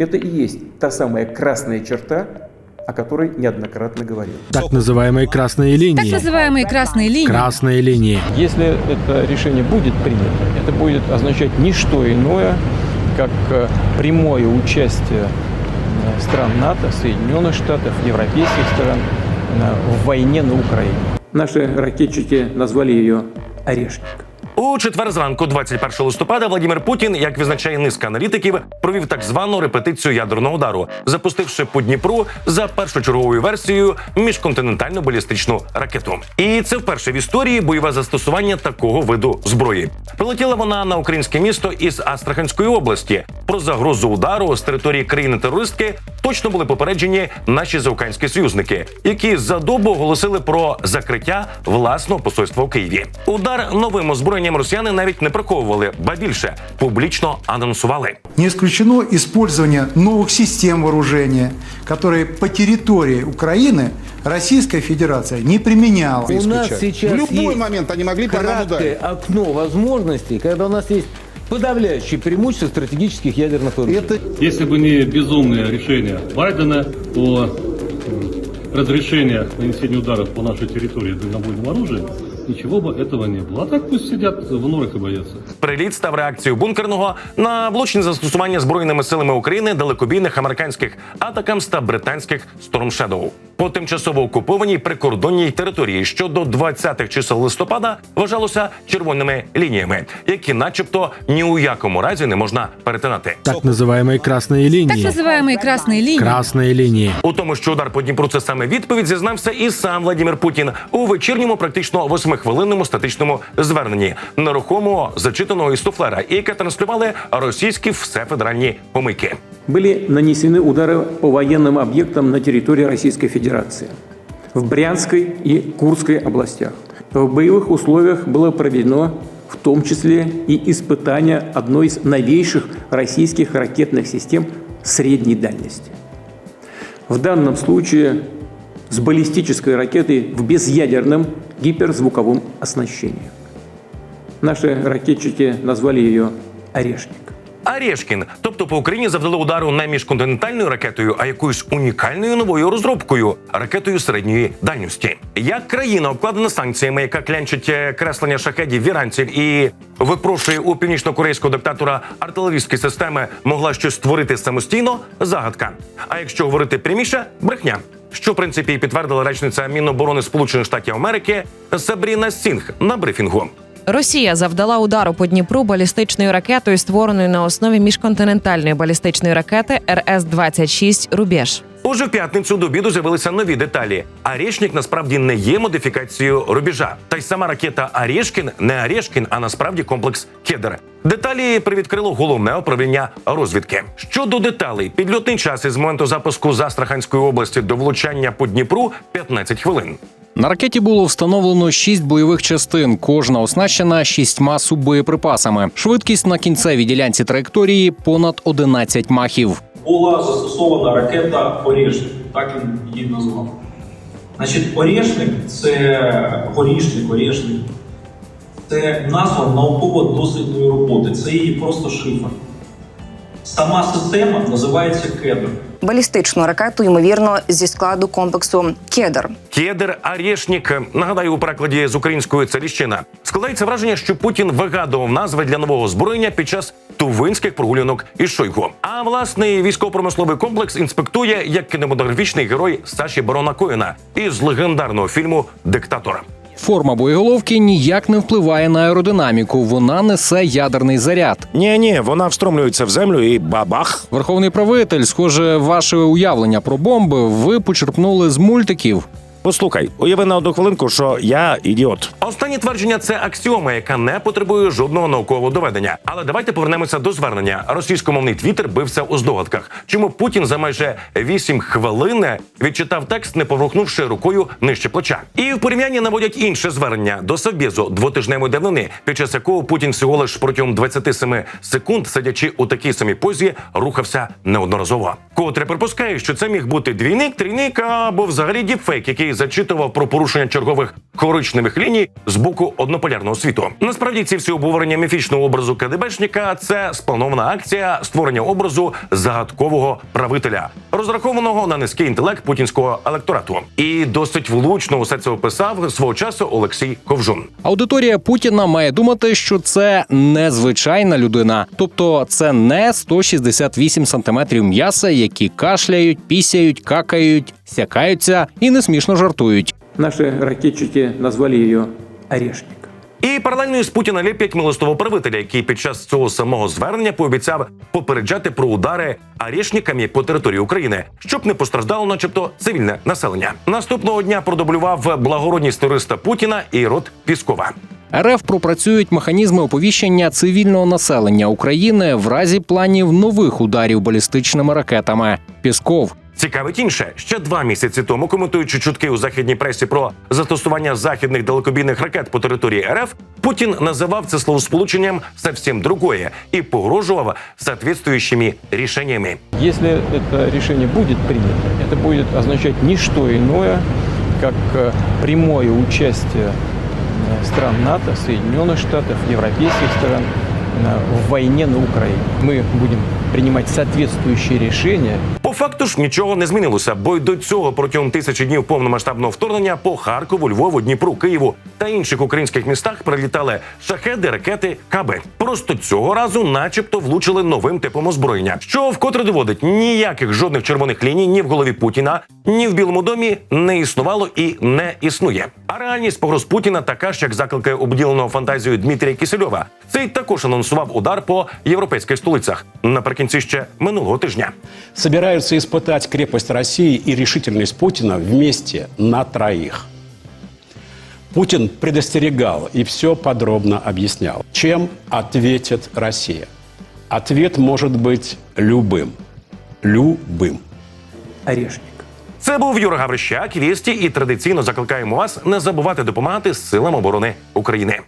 Это и есть та самая красная черта, о которой неоднократно говорил. Так называемые красные Так линии. называемые красные линии. Красные линии. Если это решение будет принято, это будет означать не что иное, как э, прямое участие э, стран НАТО, Соединенных Штатов, европейских стран э, в войне на Украине. Наши ракетчики назвали ее «Орешник». У четвер зранку, 21 листопада, Владимир Путін, як визначає низка аналітиків, провів так звану репетицію ядерного удару, запустивши по Дніпру за першочерговою версією міжконтинентальну балістичну ракету. І це вперше в історії бойове застосування такого виду зброї. Прилетіла вона на українське місто із Астраханської області. Про загрозу удару з території країни-терористки точно були попереджені наші заокеанські союзники, які за добу оголосили про закриття власного посольства у Києві. Удар новим озброєнням росіяни навіть не приховували, ба більше публічно анонсували. Не исключено использование новых систем вооружения, которые по территории Украины Российская Федерация не применяла. У нас сейчас В любой есть момент они могли по нам краткое ударить. окно возможностей, когда у нас есть подавляющее преимущество стратегических ядерных вооружений. Это Если бы не безумное решение Байдена о м, разрешении нанесения ударов по нашей территории дальнобойным оружием, ничего бы этого не было. А так пусть сидят в норах и боятся. Приліт став реакцією бункерного на влучні застосування збройними силами України далекобійних американських атакамс та британських Storm Shadow по тимчасово окупованій прикордонній території, що до 20-х чисел листопада вважалося червоними лініями, які, начебто, ні у якому разі не можна перетинати. Так называемые красные Так линии. называемые красные линии. Красные линии. У тому, що удар по Дніпру це саме відповідь, зізнався і сам Владимир Путін у вечірньому, практично восьмихвилинному статичному зверненні нерухомого зачитаного із суфлера, і яке транслювали російські все федеральні помийки. Были нанесены удары по военным объектам на территории Российской Федерации, в Брянской и Курской областях. В боевых условиях было проведено в том числе и испытание одной из новейших российских ракетных систем средней дальности. В данном случае с баллистической ракетой в безъядерном гиперзвуковом оснащении. Наши ракетчики назвали ее «Орешник». Орешкін, тобто по Україні завдали удару не міжконтинентальною ракетою, а якоюсь унікальною новою розробкою ракетою середньої дальності. Як країна обкладена санкціями, яка клянчить е, креслення шахедів віранців і випрошує у північно-корейського диктатора артилерійські системи, могла щось створити самостійно, загадка. А якщо говорити пряміше, брехня. Що в принципі і підтвердила речниця Міноборони Сполучених Штатів Америки Сабріна Сінг на брифінгу. Росія завдала удару по Дніпру балістичною ракетою, створеною на основі міжконтинентальної балістичної ракети РС-26 Рубеж. Уже в п'ятницю до обіду з'явилися нові деталі. Арєшнік насправді не є модифікацією рубежа. Та й сама ракета Арєшкін не Арєшкін, а насправді комплекс Кедр. Деталі привідкрило головне управління розвідки. Щодо деталей, підльотний час із моменту запуску з Астраханської області до влучання по Дніпру 15 хвилин. На ракеті було встановлено шість бойових частин, кожна оснащена шістьма суббоєприпасами. Швидкість на кінцевій ділянці траєкторії понад 11 махів. була застосована ракета Орішник, так він її назвав. Значить, Орішник це горішник, Орішник. Це назва науково-дослідної роботи, це її просто шифр. Сама система називається кедр. Балістичну ракету, ймовірно, зі складу комплексу Кедр. Кедр Арєшнік, нагадаю, у перекладі з української це. Складається враження, що Путін вигадував назви для нового озброєння під час тувинських прогулянок із Шойгу. А власний військово-промисловий комплекс інспектує як кінематографічний герой Саші Барона Коїна із легендарного фільму Диктатор. Форма боєголовки ніяк не впливає на аеродинаміку. Вона несе ядерний заряд. Ні, ні, вона встромлюється в землю і бабах. Верховний правитель, схоже, ваше уявлення про бомби ви почерпнули з мультиків. Послухай, уяви на одну хвилинку, що я ідіот. Останнє твердження це аксіома, яка не потребує жодного наукового доведення. Але давайте повернемося до звернення. Російськомовний твіттер бився у здогадках. Чому Путін за майже 8 хвилин відчитав текст, не поворухнувши рукою нижче плеча. І в порівнянні наводять інше звернення до Совбезу двотижневої давнини, під час якого Путін всього лиш протягом 27 секунд, сидячи у такій самій позі, рухався неодноразово. Котре припускає, що це міг бути двійник, трійник або взагалі діпфейк, який який зачитував про порушення чергових коричневих ліній з боку однополярного світу. Насправді ці всі обговорення міфічного образу КДБшника це спланована акція створення образу загадкового правителя, розрахованого на низький інтелект путінського електорату. І досить влучно усе це описав свого часу Олексій Ковжун. Аудиторія Путіна має думати, що це незвичайна людина, тобто це не 168 сантиметрів м'яса, які кашляють, пісяють, какають, сякаються і несмішно жартують. Наши ракетчики назвали ее «Орешник». І паралельно із Путіна ліпять милостого правителя, який під час цього самого звернення пообіцяв попереджати про удари арішниками по території України, щоб не постраждало, начебто, цивільне населення. Наступного дня продублював благородність туриста Путіна і рот Піскова. РФ пропрацюють механізми оповіщення цивільного населення України в разі планів нових ударів балістичними ракетами. Пісков Цікавить інше ще два місяці тому, коментуючи чутки у західній пресі про застосування західних далекобійних ракет по території РФ, Путін називав це словосполученням совсем другое і погрожував соответствующими рішеннями. Если это решение будет принято, это будет означать не что иное, как э, прямое участие э, стран НАТО, Соединенных Штатов, европейских стран э, в войне на Украине. Мы будем принимать соответствующие решения По факту ж нічого не змінилося, бо й до цього протягом тисячі днів повномасштабного вторгнення по Харкову, Львову, Дніпру, Києву та інших українських містах прилітали шахеди, ракети, каби. Просто цього разу, начебто, влучили новим типом озброєння, що вкотре доводить ніяких жодних червоних ліній ні в голові Путіна, ні в Білому домі не існувало і не існує. А реальність погроз Путіна така ж, як закликає обділеного фантазією Дмитрія Кисельова. Цей також анонсував удар по європейських столицях наприкінці ще минулого тижня. собираются испытать крепость России и решительность Путина вместе на троих. Путин предостерегал и все подробно объяснял. Чем ответит Россия? Ответ может быть любым. Любым. «Орешник». Це був Юра Гаврищак. Вісті і традиційно закликаємо вас не забувати допомагати силам оборони України.